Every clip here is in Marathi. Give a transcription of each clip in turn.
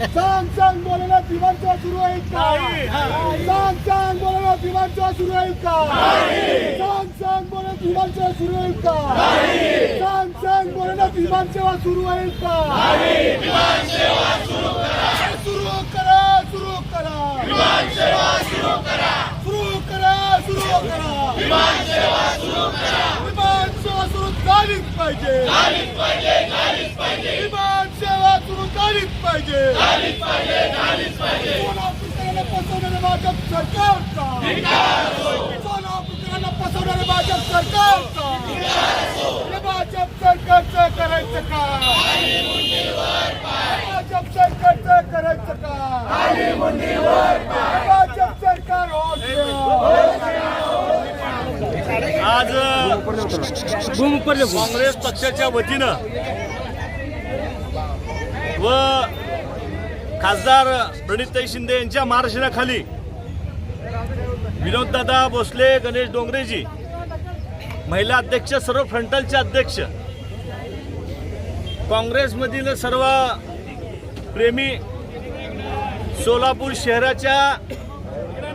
सांग सांग बोलायला विमानसेवा सुरू आहे का? सांग सांग बोलायला विमानसेवा सुरू आहे का? सांग सांग बोलायला विमानसेवा सुरू आहे का? सांग सांग बोलायला विमानसेवा सुरू आहे का? सुरू करा. सुरू करा सुरू करा. सुरू करा. विमानसेवा सुरू झालीच पाहिजे. सुरू झालीच पाहिजे. फसवणारे भाजप सरकारचा सोलापूरकरांना फसवणारे भाजप सरकारचा भाजप सरकारचं करायचं का? भाजप सरकारचं करायचं का? भाजप सरकार आज काँग्रेस पक्षाच्या वतीनं व खासदार प्रणितताई शिंदे यांच्या मार्गदर्शनाखाली विनोददादा भोसले गणेश डोंगरेजी महिला अध्यक्ष सर्व फ्रंटलचे अध्यक्ष काँग्रेसमधील सर्व प्रेमी सोलापूर शहराच्या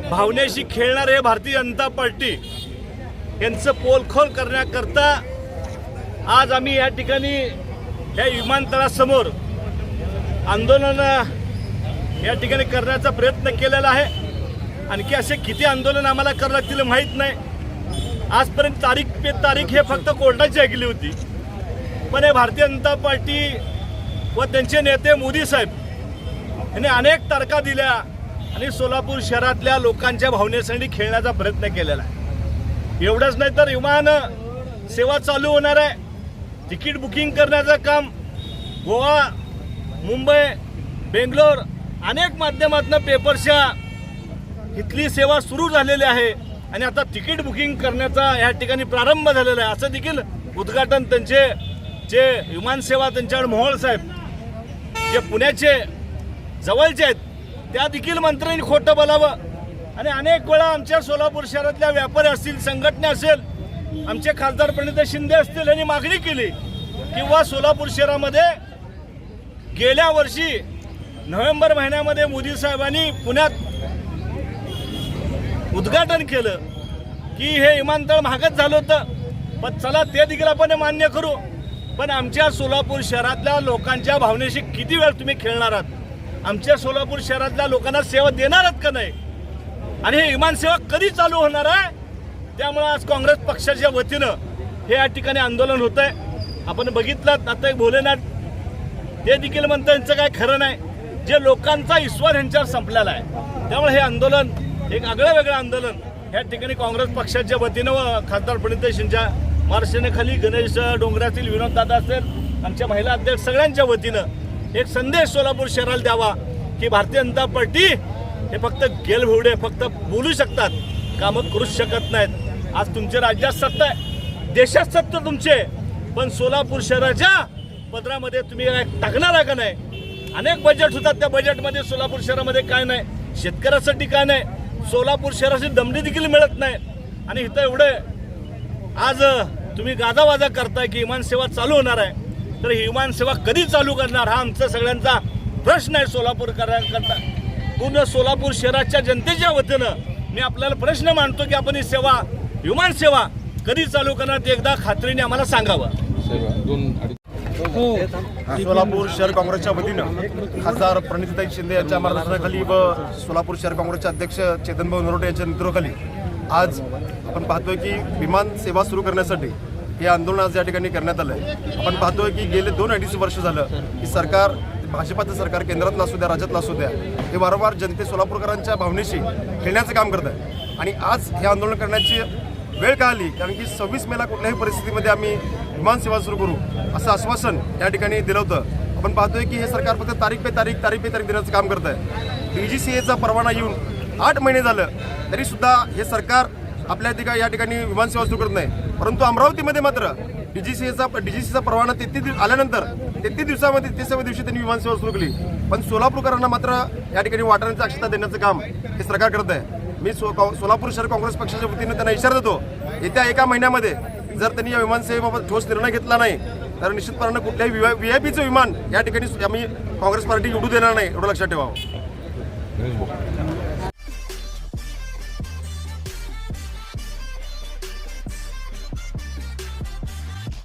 भावनेशी खेळणारे हे भारतीय जनता पार्टी यांचं पोलखोल करण्याकरता आज आम्ही या ठिकाणी या विमानतळासमोर आंदोलन या ठिकाणी करण्याचा प्रयत्न केलेला आहे. आणखी असे किती आंदोलन आम्हाला करावं लागतील माहीत नाही. आजपर्यंत तारीख पे तारीख हे फक्त कोर्टाची ऐकली होती. पण हे भारतीय जनता पार्टी व त्यांचे नेते मोदी साहेब यांनी अनेक तारखा दिल्या आणि सोलापूर शहरातल्या लोकांच्या भावनेसाठी खेळण्याचा प्रयत्न केलेला आहे. एवढंच नाही तर विमान सेवा चालू होणार आहे. तिकीट बुकिंग करण्याचं काम गोवा मुंबई बेंगलोर अनेक माध्यमातून पेपरच्या इथली सेवा सुरू झालेली आहे आणि आता तिकीट बुकिंग करण्याचा या ठिकाणी प्रारंभ झालेला आहे. असं देखील उद्घाटन त्यांचे जे विमानसेवा त्यांच्याकडे मोहोळ साहेब जे पुण्याचे जवळचे आहेत त्या देखील मंत्र्यांनी खोटं बोलावं. आणि अनेक वेळा आमच्या सोलापूर शहरातल्या व्यापारी असतील संघटना असेल आमचे खासदार प्रणित शिंदे असतील यांनी मागणी केली किंवा सोलापूर शहरामध्ये गेल्या वर्षी नोव्हेंबर महिन्यामध्ये मोदी साहेबांनी पुण्यात उद्घाटन केलं की हे विमानतळ महागच झालं होतं. पण चला ते देखील आपण मान्य करू. पण आमच्या सोलापूर शहरातल्या लोकांच्या भावनेशी किती वेळ तुम्ही खेळणार आहात? आमच्या सोलापूर शहरातल्या लोकांना सेवा देणार आहात का नाही? आणि हे विमानसेवा कधी चालू होणार आहे? त्यामुळं आज काँग्रेस पक्षाच्या वतीनं हे या ठिकाणी आंदोलन होत आहे आपण बघितलं आता एक भोलेनाथ ते देखील म्हणतं यांचं काय खरं नाही. जे लोकांचा ईश्वर यांच्यावर संपलेला आहे. त्यामुळे हे आंदोलन एक आगळं वेगळं आंदोलन या ठिकाणी काँग्रेस पक्षाच्या वतीनं व खासदार प्रणित शिंच्या मार्गदर्शनाखाली गणेश डोंगरातील विनोददादा असेल आमच्या महिला अध्यक्ष सगळ्यांच्या वतीनं एक संदेश सोलापूर शहराला द्यावा की भारतीय जनता पार्टी हे फक्त गेलभिवडे फक्त बोलू शकतात. कामं करूच शकत नाहीत. आज तुमच्या राज्यात सत्ता आहे. देशात सत्ता तुमचे पण सोलापूर शहराच्या पदरामध्ये तुम्ही काय टाकणार आहे का नाही? अनेक बजेट होतात. त्या बजेटमध्ये सोलापूर शहरामध्ये काय नाही. शेतकऱ्यासाठी काय नाही. सोलापूर शहराची दमडी देखील मिळत नाही. आणि इथं एवढे आज तुम्ही गाजावाजा करताय की विमानसेवा चालू होणार आहे. तर ही विमानसेवा कधी चालू करणार हा आमचा सगळ्यांचा प्रश्न आहे सोलापूर करता पूर्ण सोलापूर शहराच्या जनतेच्या वतीनं मी आपल्याला प्रश्न मांडतो की आपण ही सेवा विमानसेवा कधी चालू करणार ते एकदा खात्रीने आम्हाला सांगावं. हो. सोलापूर शहर काँग्रेसच्या वतीनं खासदार प्रणितीताई शिंदे यांच्या मार्गदर्शनाखाली व सोलापूर शहर काँग्रेसचे अध्यक्ष चेतनभाऊ नरोटे यांच्या नेतृत्वाखाली आज आपण पाहतोय की विमान सेवा सुरू करण्यासाठी हे आंदोलन आज या ठिकाणी करण्यात आलं आहे आपण पाहतोय की गेले दोन अडीच वर्ष झालं की सरकार भाजपाचं सरकार केंद्रातलं असू द्या राज्यातलं असू द्या हे वारंवार जनते सोलापूरकरांच्या भावनेशी खेळण्याचं काम करत आहे आणि आज हे आंदोलन करण्याची वेळ का आली कारण की सव्वीस मेला कुठल्याही परिस्थितीमध्ये आम्ही विमानसेवा सुरू करू असं आश्वासन या ठिकाणी दिलं होतं. आपण पाहतोय की हे सरकार फक्त तारीख पे तारीख तारीख पे तारीख देण्याचं काम करत आहे डी जी सी एचा परवाना येऊन आठ महिने झालं तरीसुद्धा हे सरकार आपल्या तिका या ठिकाणी विमानसेवा सुरू करत नाही. परंतु अमरावतीमध्ये मात्र डी जी सी एचा डी जी सीचा परवाना तेहतीस दिवस आल्यानंतर तेहतीस दिवसामध्ये तेहतीसाव्या दिवशी त्यांनी विमान सेवा सुरू केली. पण सोलापूरकरांना मात्र या ठिकाणी वाटाण्याची अक्षता देण्याचं काम हे सरकार करत आहे. मी सो सोलापूर शहर काँग्रेस पक्षाच्या वतीने त्यांना इशारा देतो. येत्या एका महिन्यामध्ये जर त्यांनी या विमानसेवेबाबत ठोस निर्णय घेतला नाही तर निश्चितपणानं कुठल्याही विवा व्ही आय पीचं विमान या ठिकाणी आम्ही काँग्रेस पार्टी उडू देणार नाही एवढं लक्षात ठेवावं.